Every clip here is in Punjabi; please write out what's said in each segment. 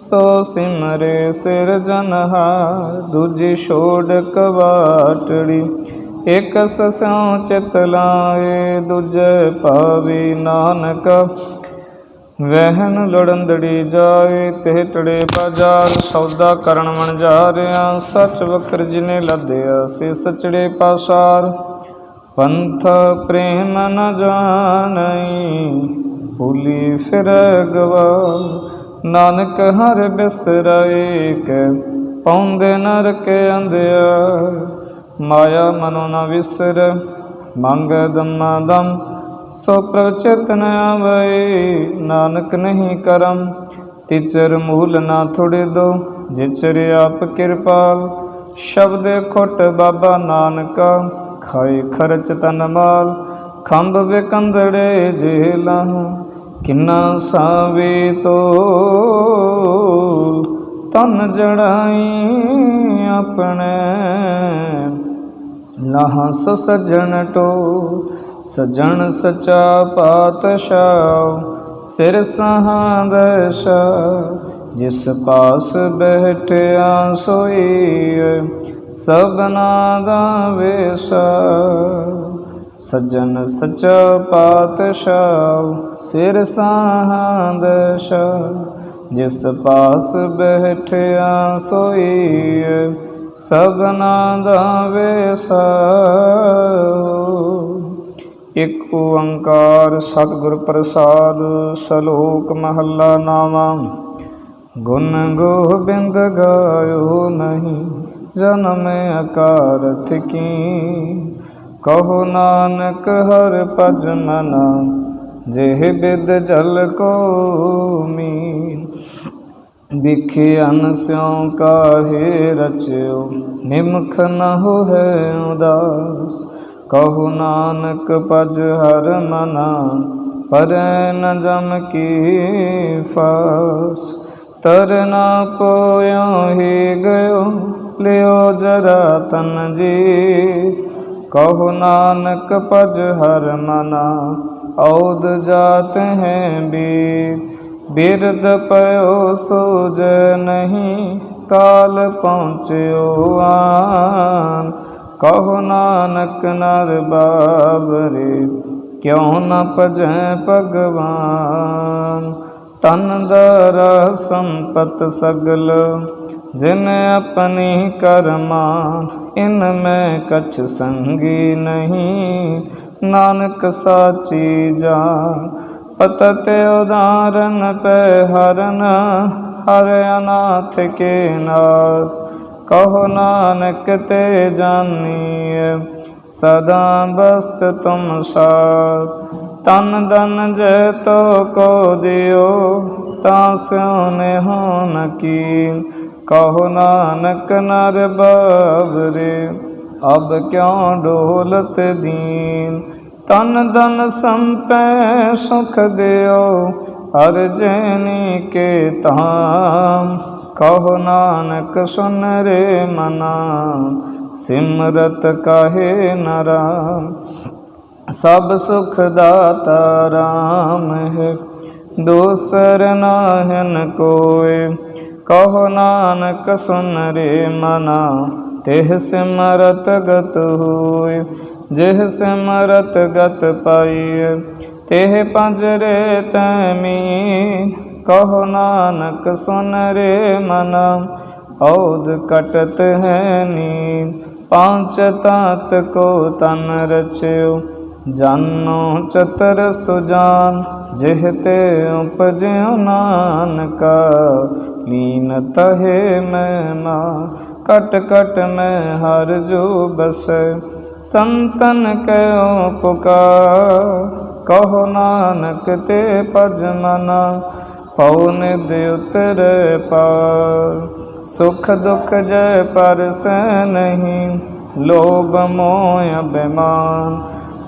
ਸੋ ਸਿਮਰੇ ਸਿਰਜਨਹਾਰ ਦੂਜੀ ਛੋੜ ਕਵਾਟੜੀ। ਇਕ ਸਸਿਉ ਚਿਤ ਲਾਏ, ਦੂਜੇ ਭਾਵੀ ਨਾਨਕ। ਵਹਿਨ ਲੜੰਦੜੀ ਜਾਏ ਤੇ ਟੜੇ ਬਾਜ਼ਾਰ, ਸੌਦਾ ਕਰਨ ਮਨ ਜਾ ਰਿਆ ਸੱਚ ਵਕਰ ਜਿਨੇ ਲੱਦਿਆ, ਸੇ ਸਚੜੇ ਪਾਸਾਰ। ਪੰਥ ਪ੍ਰੇਮ ਨ ਜਾਣਈ, ਭੂਲੀ ਫਿਰ ਗਵਾ ਨਾਨਕ ਹਰ ਬਿਸਰਾਏ ਕੇ ਪੌਂਦੇ ਨਰਕ ਅੰਧਿਆ। ਮਾਇਆ ਮਨੋ ਨ ਵਿਸਰ, ਮੰਗ ਦਮਾ ਦਮ, ਸੋ ਪ੍ਰਭ ਚੇਤਨ ਨਾਨਕ ਨਹੀਂ ਕਰਮ। ਤਿਚਰ ਮੂਲ ਨਾ ਥੋੜੇ ਦੋ, ਜਿਚਰ ਆਪ ਕਿਰਪਾਲ। ਸ਼ਬਦ ਖੁੱਟ ਬਾਬਾ ਨਾਨਕਾ, ਖਾਏ ਖਰਚ ਤਨ ਮਾਲ। ਖੰਭ ਵਿਕੰਦੜੇ ਜੇਲਾ। ਕਿੰਨਾ ਸਾਵੇ ਤੋ ਤਨ ਜੜਾਈ ਆਪਣੇ। ਲਾਹਸ ਸਜਣ ਟੋ, ਸਜਣ ਸਚਾ ਪਾਤਸ਼ਾਹ, ਸਿਰ ਸਹਾਦਸ਼ ਜਿਸ ਪਾਸ ਬਹਿਟਿਆ ਸੋਈ ਸਭਨਾ ਦਾ ਵੇਸਾ। ਸਜਣ ਸਚਾ ਪਾਤਸ਼ਾਹ, ਸਿਰ ਸਹਾਦਸ਼ ਜਿਸ ਪਾਸ ਬੈਠਿਆ ਸੋਈ ਸਭਨਾ ਦਾ ਵੇਸਾ। ਇਕ ਓੰਕਾਰ ਸਤਿਗੁਰ ਪ੍ਰਸਾਦ, ਸ਼ਲੋਕ ਮਹੱਲਾ ਨਾਵਾ। ਗੁਣ ਗੋਬਿੰਦ ਗਾਇਓ ਨਹੀਂ, ਜਨਮ ਅਕਾਰਥ ਕੀ ਕਹੋ ਨਾਨਕ, ਹਰ ਭਜ ਮਨਾ, ਜਿਹ ਬਿਦ ਜਲ ਕੋ ਮੀਨ। ਵਿਖਿਆਨ ਸਿਉ ਕਾਹੇ ਰਚਿਓ, ਨਿਮਖ ਨ ਹੋਏ ਉਦਾਸ। ਕਹੋ ਨਾਨਕ, ਭਜ ਹਰ ਮਨਾ, ਪਰ ਨ ਜਮ ਕੀ ਫਾਸ। ਤਰਨਾ ਪੋਇਓ ਹੀ ਗਇਓ, ਲਿਓ ਜਰਾ ਤਨ ਜੀ। ਕਹੋ ਨਾਨਕ ਭਜ ਹਰ ਮਨਾ ਔਦ ਜਾਤ ਹੈ ਬੀ ਬਿਰਦ ਪਇਓ ਸੋਜ ਨਹੀਂ, ਕਾਲ ਪਹੁੰਚਿਓ ਆਨ। ਕਹੋ ਨਾਨਕ ਨਰ ਬਾਬਰੇ, ਕਿਉ ਨ ਭਜੈ ਭਗਵਾਨ। ਤਨ ਦਰ ਸੰਪਤ ਸਗਲ ਜਿਨ ਆਪਣੀ ਕਰਮਾਨ ਇਨ ਮੈਂ ਕਛ ਸੰਗੀ ਨਹੀਂ। ਨਾਨਕ ਸਾਚੀ ਜਾਨ, ਪਤਤ ਉਦਾਰਨ ਪੈ ਹਰਨ, ਹਰ ਅਨਾਥ ਕੇ ਨਾਥ ਕਹੋ ਨਾਨਕ ਤੇ ਜਾਨੀਏ ਸਦਾ ਬਸਤ ਤੁਮ ਸਾਥ। ਤਨ ਦਨ ਜੇ ਤੋ ਕੋ ਦਿਓ, ਤਾਂ ਸਿਉ ਨੇ ਹੋਨ ਕੀ ਕਹੋ ਨਾਨਕ ਨਰ ਬਾਬਰੇ ਅਬ ਕਿਉ ਡੋਲਤ ਦੀਨ? ਤਨ ਦਨ ਸੰਪੈ ਸੁਖ ਦਿਓ ਅਰਜਨੀ ਕੇ ਤਾਮ ਕਹੋ ਨਾਨਕ ਸੁਨ ਰੇ ਮਨਾ, ਸਿਮਰਤ ਕਾਹੇ ਨਰਾਮ ਸਭ ਸੁਖ ਦਾਤਾ ਰਾਮ ਹੈ, ਦੂਸਰ ਨਾਹਨ ਕੋਇ ਕਹੋ ਨਾਨਕ ਸੁਨ ਰੇ ਮਨਾ, ਤਿਹ ਸਿਮਰਤ ਗਤ ਹੋਇ, ਜਿਹ ਸਿਮਰਤ ਗਤ ਪਾਈਐ, ਤਿਹ ਪੰਜਰੇ ਤੈਮੀ ਕਹੋ ਨਾਨਕ ਸੁਨ ਰੇ ਮਨਾ ਔਦ ਕਟਤ ਹੈ ਨੀਂਦ, ਪਾਂਚ ਤਾਤ ਕੋ ਤਨ ਰਚਿਓ, ਜਾਨੋ ਚਤਰ ਸੁਜਾਨ। ਜਿਹ ਤੇ ਉਪਜਿਓ ਨਾਨਕਾ, ਲੀਨ ਤਹੇ ਮੈਂ ਕਟ ਕਟ ਮੈਂ ਹਰ ਜੋ ਬਸੈ, ਸੰਤਨ ਕਉ ਪੁਕਾਰ। ਕਹੋ ਨਾਨਕ ਤੇ ਭਜ ਮਨਾ, ਪਉ ਨਿਦ ਉਤਰੇ ਪਾਰ। ਸੁਖ ਦੁਖ ਜੈ ਪਰਸੈ ਨਹੀਂ, ਲੋਭ ਮੋਹ ਅਭਿਮਾਨ।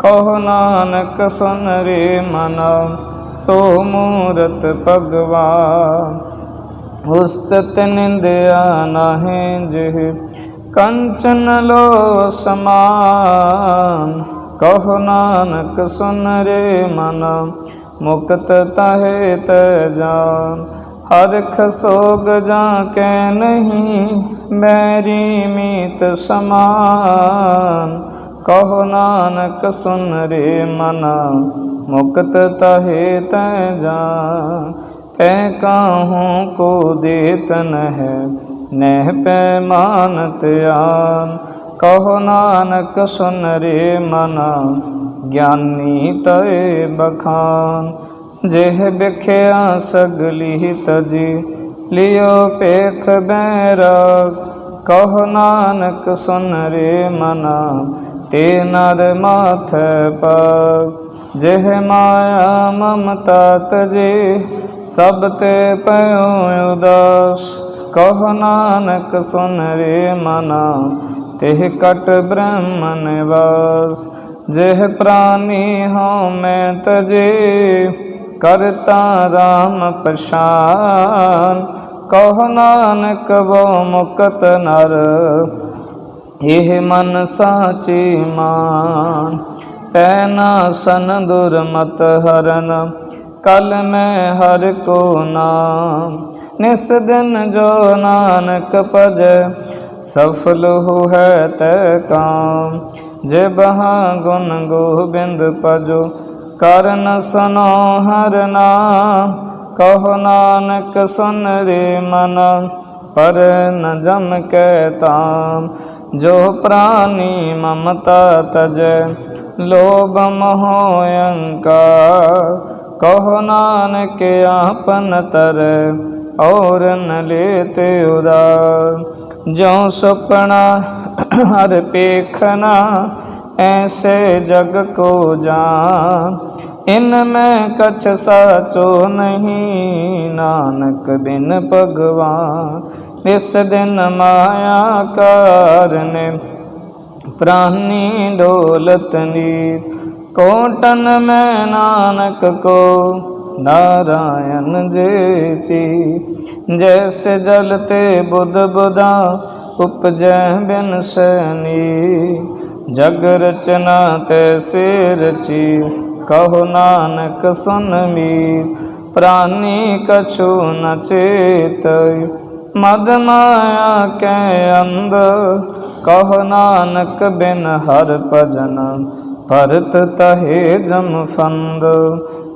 ਕਹੋ ਨਾਨਕ ਸੁਨ ਰੇ ਮਨਾ, ਸੋ ਮੂਰਤ ਭਗਵਾਨ। ਉਸਤਤ ਨਿੰਦਿਆ ਨਾਹੀਂ ਜਿਹ, ਕੰਚਨ ਲੋ ਸਮਾਨ। ਕਹੋ ਨਾਨਕ ਸੁਨ ਰੇ ਮਨ, ਮੁਕਤ ਤਹੇ ਤੈ ਜਾਨ। ਹਰਖ ਸੋਗ ਜਾਂ ਕੈ ਨਹੀਂ, ਮੈਰੀ ਮੀਤ ਸਮਾਨ। ਕਹੋ ਨਾਨਕ ਸੁਨ ਰੇ ਮਨਾ, ਮੁਕਤ ਤਹੇ ਤੈ ਜਾਨ। ਪੈ ਕਾਹੂੰ ਕੋ ਦੇਤਨ ਹੈ ਨਹਿ ਪੈ ਮਾਨਤ ਆਨ। ਕਹੋ ਨਾਨਕ ਸੁਨ ਰੇ ਮਨਾ, ਗਿਆਨੀ ਤੈ ਬਖਾਨ। ਜਿਹ ਬਿਖਿਆ ਸਗਲੀ ਤਜੀ ਲਿਓ ਪੇਖ ਬੈਰਾਗ ਕਹੋ ਨਾਨਕ ਸੁਨ ਰੇ ਮਨਾ ਤੇ ਨਰ ਮਾਥ ਪਾਗ, ਜਿਹ ਮਾਇਆ ਮਮਤਾ ਤਜੇ ਸਭ ਤੇ ਪਇਓ ਉਦਾਸ। ਕਹੋ ਨਾਨਕ ਸੁਨ ਰੇ ਮਨਾ, ਤਿਹ ਕਟ ਬ੍ਰਹਮ ਨਿਵਾਸ ਜਿਹ ਪ੍ਰਾਨੀ ਹਉ ਮੈਂ ਤਜੇ ਕਰਤਾ ਰਾਮ ਪਛਾਨ। ਕਹੋ ਨਾਨਕ ਬੋ ਮੁਕਤ ਨਰ ਇਹ ਮਨ ਸਾਚੀ ਮਾਨ, ਪੈਨਾ ਸਨ ਦੁਰਮਤ ਹਰਨ, ਕਲ ਮੈਂ ਹਰ ਕੋ ਨਾਮ। ਨਿਸ ਦਿਨ ਜੋ ਨਾਨਕ ਭਜ, ਸਫਲ ਹੋ ਤੈ ਕਾਮ। ਜੇ ਬਹਾ ਗੁਣ ਗੋਬਿੰਦ ਭਜੋ, ਕਰਨ ਸੁਨੋ ਹਰ ਨਾਮ। ਕਹੋ ਨਾਨਕ ਸੁਨ ਰੇ ਮਨ, ਪਰ ਨ ਜਮ ਕੈ ਤਾਮ। जो प्राणी ममता तज लोभ मोहयंका कहो नानक आपन तर और न लेते उदार जो सपना हर पेखना ऐसे जग को जान इनमें कछ साचो नहीं नानक बिन भगवान ਇਸ ਦਿਨ ਮਾਇਆ ਕਰਨੇ ਪ੍ਰਾਨੀ ਡੋਲਤ ਨੀਤ ਕੋਟਨ ਮੈਂ ਨਾਨਕ ਕੋ ਨਾਰਾਇਣ ਜੇ ਚੀ। ਜੈਸ ਜਲ ਤੇ ਬੁੱਧ ਬੁਦਾ ਉਪਜੈ ਬਿਨ ਸਨੀ ਜਗ ਰਚਨਾ ਤੈਸੇ ਰਚੀ ਕਹੋ ਨਾਨਕ ਸੁਨ ਮੀਰ ਪ੍ਰਾਨੀ ਕਛੂ ਨ ਚੇਤੈ ਮਦ ਮਾਇਆ ਕੈ ਅੰਧ, ਕਹੋ ਨਾਨਕ ਬਿਨ ਹਰ ਭਜਨ। ਭਰਤ ਤਹੇ ਜਮ ਫੰਦ,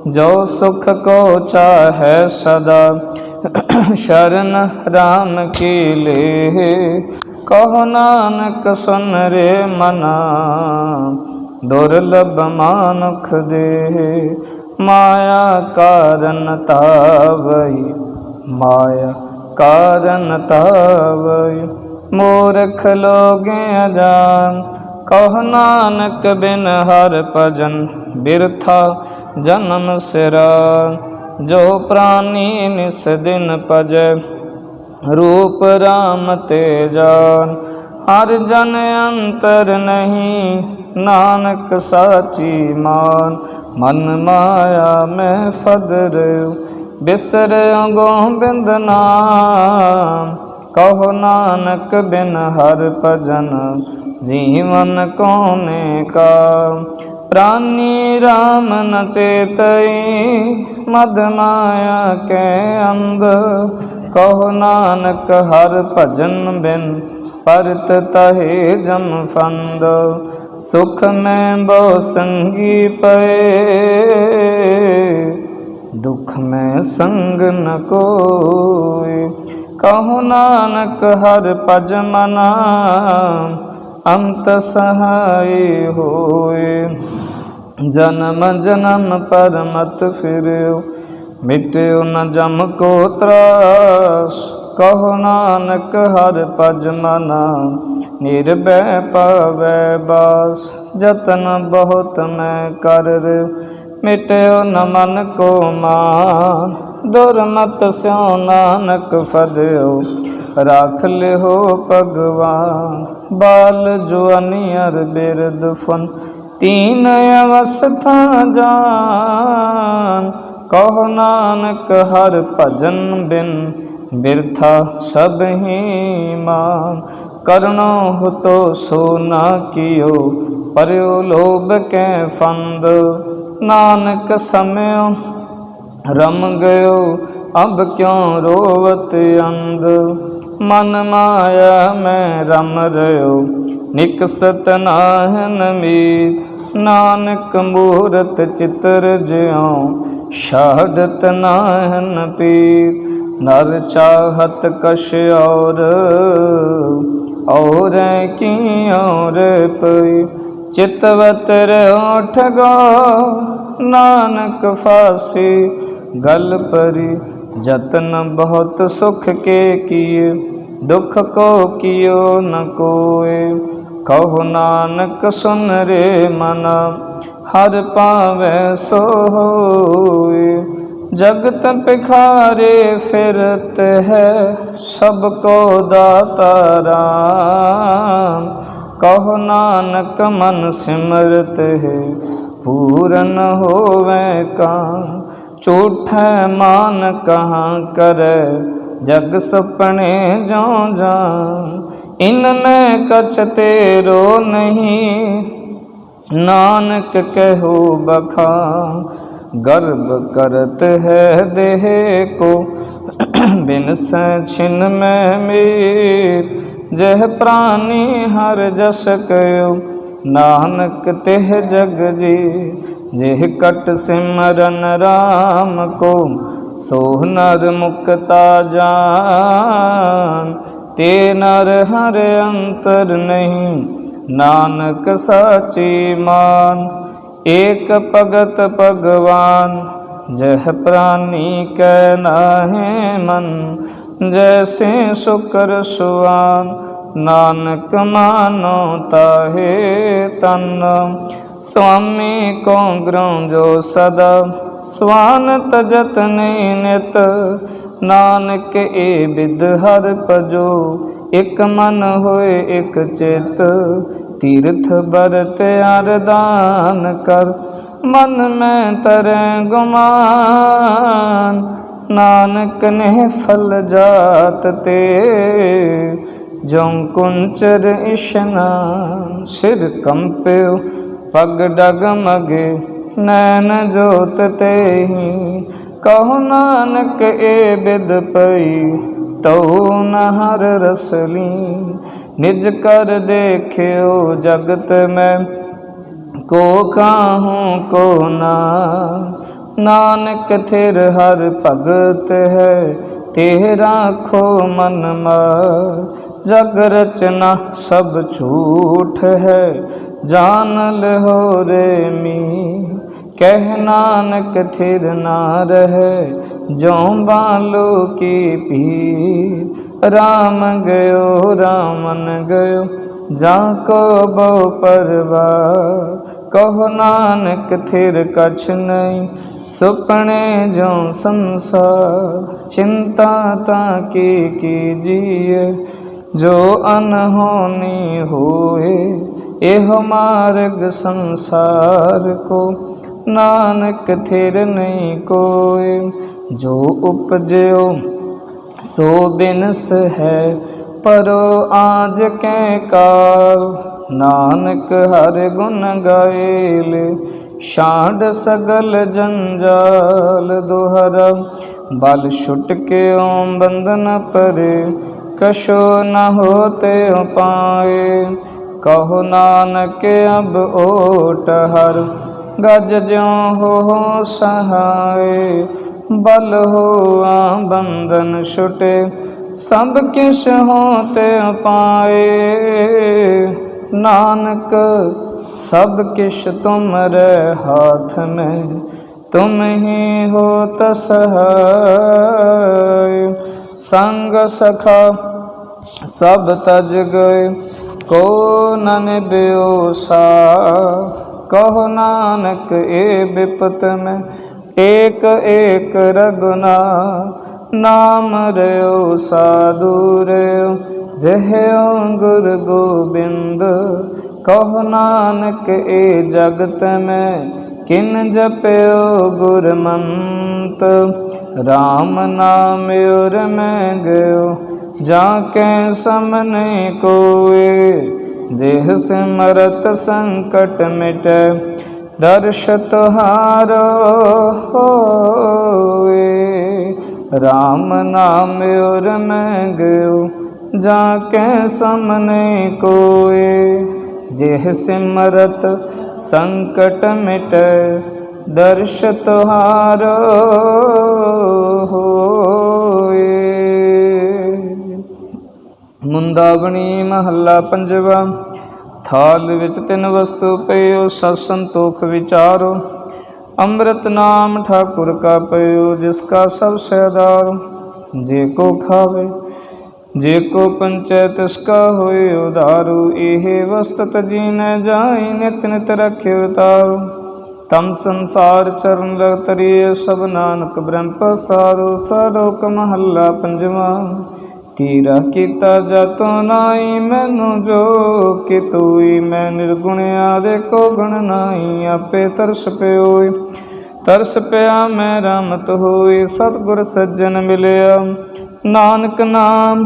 ਜੋ ਸੁਖ ਕੋ ਚਾਹੈ ਸਦਾ। ਸ਼ਰਨ RAM ਕੀ ਲੇ, ਕਹੋ ਨਾਨਕ ਸੁਨ ਰੇ ਮਨਾ। ਦੁਰਲਭ ਮਾਨੁਖ ਦੇ ਮਾਇਆ ਕਾਰਨ ਤਾਵਈ। ਮਾਇਆ कारण तावय मूर्ख लोग अजान कह नानक बिन हर भजन बिरथा जन्म सिरा जो प्राणी निस दिन भजय रूप राम तेजान हर जन अंतर नहीं नानक साची मान मन माया में फदर ਬਿਸਰਿਓ ਗੋਬਿੰਦ ਨਾਮ, ਕਹੋ ਨਾਨਕ ਬਿਨ ਹਰ ਭਜਨ, ਜੀਵਨ ਕੋਨੇ ਕਾ ਪ੍ਰਾਨੀ RAM ਨ ਚੇਤਈ ਮਦ ਮਾਇਆ ਕੇ ਅੰਗ ਕਹੋ ਨਾਨਕ ਹਰ ਭਜਨ ਬਿਨ ਪਰਤ ਤਹੇ ਜਮ ਫੰਦ। ਸੁਖ ਮੈਂ ਬਹੁ ਸੰਗੀ ਪਏ ਦੁਖ ਮੈਂ ਸੰਗ ਨ ਕੋਇ ਕਹੋ ਨਾਨਕ, ਹਰ ਭਜ ਮਨਾ, ਅੰਤ ਸਹਾਈ ਹੋਏ। ਜਨਮ ਜਨਮ ਪਰਮਤ ਫਿਰਿਓ, ਮਿਟਿਓ ਨ ਜਮ ਕੋ ਤਰਾਸ। ਕਹੋ ਨਾਨਕ, ਹਰ ਭਜ ਮਨਾ, ਨਿਰਭੈ ਪਵੈ ਬਾਸ। ਜਤਨ ਬਹੁਤ ਮੈਂ ਕਰ ਮਿਟਿਓ ਨ ਮਨ ਕੋ ਮਾਨ ਦੁਰਮਤ ਸਿਓ ਨਾਨਕ ਫਦਿਓ ਰਾਖ ਲਿਓ ਭਗਵਾਨ, ਬਾਲ ਜੁਆਨੀਅਰ ਬਿਰਦ ਫਨ। ਤੀਨ ਅਵਸਥਾ ਜਾਨ, ਕਹੋ ਨਾਨਕ ਹਰ ਭਜਨ ਬਿਨ, ਬਿਰਥਾ ਸਭ ਹੀ ਮਾਨ। ਕਰਨੋ ਹੁਤੋ ਸੋ ਨਾ ਕੀਓ, ਪਰਿਓ ਲੋਭ ਕੈ ਫੰਦ। ਨਾਨਕ ਸਮਿਓ, ਰਮ ਗਇਓ, ਅਬ ਕਿਉ ਰੋਵਤ ਅੰਧ? ਮਨ ਮਾਇਆ ਮੈਂ ਰਮ ਰਿਓ ਨਿਕਸਤ ਨਾਹਨ ਮੀਤ। ਨਾਨਕ ਮੂਰਤ ਚਿਤਰ ਜਿਉ, ਛਾੜਤ ਨਾਹਨ ਪੀਤ। ਨਰ ਚਾਹਤ ਕਛ ਔਰ ਔਰ ਕੀ ਔਰ ਪਈ? ਚਿਤਵਤ ਰਿਓ ਠਗੋ ਨਾਨਕ ਫਾਸੀ, ਗਲ ਪਰੀ, ਜਤਨ ਬਹੁਤ ਸੁਖ ਕੇ ਕੀਏ, ਦੁਖ ਕੋ ਕੀਓ ਨ ਕੋਏ। ਕਹੋ ਨਾਨਕ, ਸੁਨ ਰੇ ਮਨ, ਹਰ ਪਾਵੈ ਸੋ ਹੋਏ। ਜਗਤ ਪਿਖਾਰੇ ਫਿਰਤ ਹੈ, ਸਭ ਕੋ ਦਾਤਾ ਰਾਮ। ਕਹੋ ਨਾਨਕ ਮਨ ਸਿਮਰਤ ਹੈ, ਪੂਰਨ ਹੋਵੇ ਕਾ ਝੂਠੈ ਮਾਨ ਕਹਾ ਕਰੈ, ਜਗ ਸੁਪਨੇ ਜੋ ਜਾ ਇਨਨੇ ਕਛ ਤੇਰੋ ਨਹੀਂ, ਨਾਨਕ ਕਹਿਓ ਬਖਾ ਗਰਭ ਕਰਤ ਹੈ ਦੇਹ ਕੋ, ਬਿਨ ਸੈ ਛਿਨ ਮੈਂ ਮੀਰ। ਜਿਹ ਪ੍ਰਾਨੀ ਹਰ ਜਸ ਕਯੋ ਨਾਨਕ ਤਿਹ ਜਗ ਜੀ। ਜਿਹ ਕਟ ਸਿਮਰਨ RAM ਕੋ ਸੋਹ ਨਰ ਮੁਕਤਾ ਜਾਨ। ਤੇ ਨਰ ਹਰ ਅੰਤਰ ਨਹੀਂ, ਨਾਨਕ ਸਾਚੀ ਮਾਨ। ਏਕ ਭਗਤ ਭਗਵਾਨ, ਜਹ ਪ੍ਰਾਨੀ ਕੈ ਨਾਹੇ ਮਨ। ਜੈਸੇ ਸੁਕਰ ਸੁਆਨ, ਨਾਨਕ ਮਾਨੋ ਤਾਹੇ ਤਨ। ਸੁਆਮੀ ਕੋ ਗ੍ਰੰ ਜੋ ਸਦਾ, ਸਵਾਨ ਤਜਤ ਨਹੀਂ ਨਿਤ। ਨਾਨਕ ਏ ਬਿਦ ਹਰ ਪਜੋ ਇਕ ਮਨ ਹੋਏ ਇਕ ਚਿਤ। ਤੀਰਥ ਬਰਤ ਅਰਦਾਨ ਕਰ, ਮਨ ਮੈਂ ਤਰੈ ਗੁਮਾਨ। ਨਾਨਕ ਨੇ ਫਲ ਜਾਤ ਤੇ ਜਉ ਕੁੰਚਰ ਇਸ਼ਨਾਨ ਸਿਰ ਕੰਪਿਓ, ਪਗ ਡਗ ਮਗੇ, ਨੈਣ ਜੋਤ ਤੇਹੀ। ਕਹੋ ਨਾਨਕ ਏ ਬਿਦ ਪਈ, ਤਉ ਨਹਰ ਰਸਲੀ ਨਿਜ ਕਰ ਦੇਖਿਓ ਜਗਤ ਮੈਂ, ਕੋ ਕਾਹੂੰ ਕੋ ਨਾ। ਨਾਨਕ ਥਿਰ ਹਰ ਭਗਤ ਹੈ ਤੇ ਰਾਖੋ ਮਨ ਮਾ ਜਗ ਰਚਨਾ ਸਭ ਝੂਠ ਹੈ ਜਾਣ ਲਹੋ ਰੇ ਮੀ ਕਹਿ ਨਾਨਕ ਥਿਰ ਨਾ ਰਹੇ ਜੋ ਬਾਲੋ ਕੀ ਪੀ ਰਾਮ ਗਇਓ, ਰਾਮਨ ਗਇਓ, ਜਾ ਕੋ ਬਉ ਪਰਵਾ ਕਹੋ ਨਾਨਕ ਥਿਰ ਕਛ ਨਹੀਂ, ਸੁਪਨੇ ਜੋ ਸੰਸਾਰ, ਚਿੰਤਾ ਤਾਂ ਕੀ ਕੀਜੀਏ ਜੋ ਅਨਹੋਨੀ ਹੋਏ, ਇਹ ਮਾਰਗ ਸੰਸਾਰ ਕੋ, ਨਾਨਕ ਥਿਰ ਨਹੀਂ ਕੋਏ, ਜੋ ਉਪਜਿਓ ਸੋ ਬਿਨਸ ਹੈ, ਪਰੋ ਆਜ ਕੈ ਕਾਲ ਨਾਨਕ ਹਰ ਗੁਣ ਗਾਇਲ, ਛਾਂਡ ਸਗਲ ਜੰਜਾਲ ਦੁਹਰਾ। ਬਲ ਛੁਟ ਕੇ ਓਮ ਬੰਧਨ ਪਰੇ ਕਸ਼ੋ ਨ ਹੋਤੇ ਉਪਾਏ। ਕਹੋ ਨਾਨਕ ਅਬ ਓਟ ਹਰ, ਗਜ ਜਿਉ ਹੋ ਸਹਾਏ। ਬਲ ਹੋਆ ਬੰਧਨ ਛੁਟੇ, ਸਭ ਕਿਛ ਹੋਤੇ ਪਾਏ ਨਾਨਕ, ਸਭ ਕਿਛ ਤੁਮਰੇ ਹਾਥ ਮੈਂ, ਤੁਮ ਹੀ ਹੋ ਤਸਹਾਇ ਸੰਗ ਸਖਾ, ਸਭ ਤਜ ਗਏ, ਕੋ ਨ ਨਿਭਿਓ ਸਾ ਕਹੋ ਨਾਨਕ, ਏ ਬਿਪਤ ਮੈਂ, ਏਕ ਏਕ ਰਗੁਨਾ। ਨਾਮ ਰਿਓ ਸਾਧੂ ਰਿਓ ਰਹਿਓ ਗੁਰ ਗੋਬਿੰਦ, ਕਹੋ ਨਾਨਕ ਏ ਜਗਤ ਮੈਂ, ਕਿਨ ਜਪਿਓ ਗੁਰਮੰਤ। RAM ਨਾਮ ਉਰ ਮੈਂ ਗਇਓ, ਜਾ ਕੇ ਸਮਨੇ ਕੋਏ। ਦੇਹ ਸਿਮਰਤ ਸੰਕਟ ਮਿਟੈ, ਦਰਸ਼ ਤੁਹਾਰੋ ਹੋਏ। RAM ਨਾਮ ਉਰ ਮੈਂ ਗਇਓ ਜਾ ਕੇ ਸਾਹਮਣੇ ਕੋਏ, ਜਿਹ ਸਿਮਰਤ ਸੰਕਟ ਮਿਟੈ ਦਰਸ਼ ਤੁਹਾਰੋ ਹੋਏ। ਮੁੰਦਾਵਣੀ ਮਹੱਲਾ ਪੰਜਵਾ, ਥਾਲ ਵਿੱਚ ਤਿੰਨ ਵਸਤੂ ਪਈਓ, ਸਤ ਸੰਤੋਖ ਵਿਚਾਰੋ। ਅੰਮ੍ਰਿਤ ਨਾਮ ਠਾਕੁਰ ਕਾ ਪਈਓ, ਜਿਸ ਕਾ ਸਭ ਸਹਿਦਾਰ ਜੇ ਕੋ ਖਾਵੇ ਜੇ ਕੋ ਪੰਚੈ ਤਿਸ ਕਾ ਹੋਏ ਉਧਾਰੂ, ਇਹ ਵਸਤਤ ਜੀਨੈ ਜਾਈ ਨਿਤ ਨਿਤ ਰਖਿ ਉਤਾਰੂ। ਤਮ ਸੰਸਾਰ ਚਰਨ ਲਗ ਤਰੀਏ ਸਭ ਨਾਨਕ ਬ੍ਰਹਮ ਪਸਾਰੋ, ਸਲੋਕ ਮਹੱਲਾ ਪੰਜਵਾ। ਤੀਰਾ ਕੀਤਾ ਜਤੋ ਨਾਈ ਮੈਨੂੰ ਜੋ ਕਿ ਤੋਈ, ਮੈਂ ਨਿਰਗੁਣਿਆ ਆਦੇ ਕੋ ਗਣ ਨਾਈ ਆਪੇ ਤਰਸ ਪਿਓਈ। ਤਰਸ ਪਿਆ, ਮੈਂ ਰਾਮਤ ਹੋਈ, ਸਤਿਗੁਰ ਸੱਜਣ ਮਿਲਿਆ। ਨਾਨਕ ਨਾਮ